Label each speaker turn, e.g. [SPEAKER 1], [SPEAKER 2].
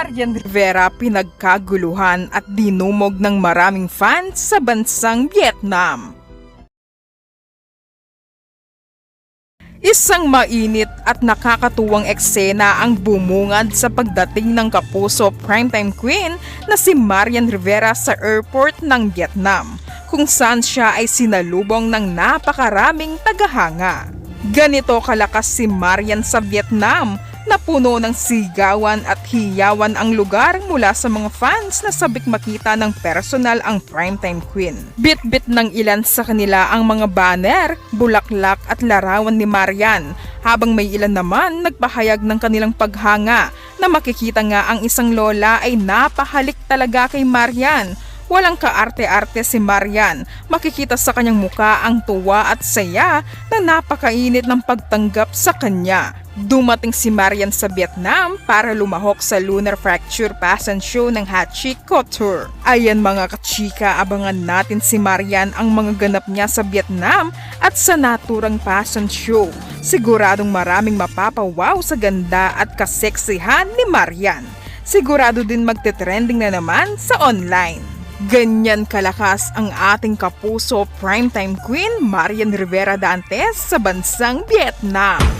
[SPEAKER 1] Marian Rivera pinagkaguluhan at dinumog ng maraming fans sa bansang Vietnam. Isang mainit at nakakatuwang eksena ang bumungad sa pagdating ng kapuso primetime queen na si Marian Rivera sa airport ng Vietnam, kung saan siya ay sinalubong ng napakaraming tagahanga. Ganito kalakas si Marian sa Vietnam. Na puno ng sigawan at hiyawan ang lugar mula sa mga fans na sabik makita ng personal ang primetime queen. Bit-bit ng ilan sa kanila ang mga banner, bulaklak at larawan ni Marian, habang may ilan naman nagpahayag ng kanilang paghanga na makikita nga ang isang lola ay napahalik talaga kay Marian Walang kaarte-arte si Marian. Makikita sa kanyang muka ang tuwa at saya na napakainit ng pagtanggap sa kanya. Dumating si Marian sa Vietnam para lumahok sa Lunar Fracture Pass and Show ng Hachi Couture. Ayan mga kachika, abangan natin si Marian ang mga ganap niya sa Vietnam at sa naturang fashion show. Siguradong maraming mapapawaw sa ganda at kaseksihan ni Marian. Sigurado din magte-trending na naman sa online. Ganyan kalakas ang ating kapuso primetime queen Marian Rivera Dantes sa bansang Vietnam.